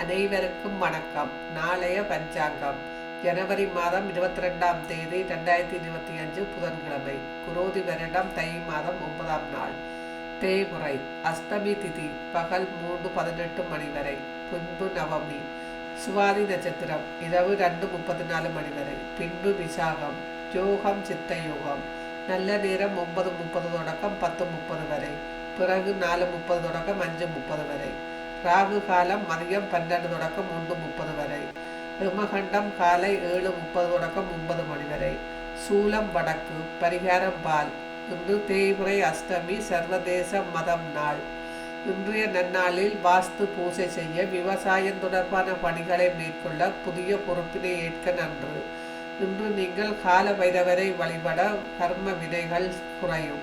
அனைவருக்கும் வணக்கம். நாளைய பஞ்சாங்கம். ஜனவரி மாதம் இருபத்தி ரெண்டாம் தேதி ரெண்டாயிரத்தி இருபத்தி அஞ்சு புதன்கிழமை. குரோதி வருடம் தை மாதம் ஒன்பதாம் நாள். தேய்முறை. அஷ்டமி திதி பகல் மூன்று பதினெட்டு மணி வரை. பின்பு நவமி. சுவாதி நட்சத்திரம் இரவு ரெண்டு முப்பத்தி நாலு மணி வரை. பின்பு விசாகம். யோகம் சித்த யோகம். நல்ல நேரம் ஒன்பது முப்பது தொடக்கம் பத்து முப்பது வரை. பிறகு நாலு முப்பது தொடக்கம் அஞ்சு முப்பது வரை. ராகு காலம் மதியம் பன்னெண்டு தொடக்கம் ஒன்று முப்பது வரை. பிரம்மகண்டம் காலை ஏழு முப்பது தொடக்கம் ஒன்பது மணி வரை. சூலம் வடக்கு பரிகாரம் பால். இன்று தேய்முறை அஷ்டமி சர்வதேச மதம் நாள். இன்றைய நன்னாளில் வாஸ்து பூஜை செய்ய விவசாயம் தொடர்பான பணிகளை மேற்கொள்ள புதிய பொறுப்பினை ஏற்க நன்று. இன்று நீங்கள் கால வைரவரை வழிபட கர்ம வினைகள் குறையும்.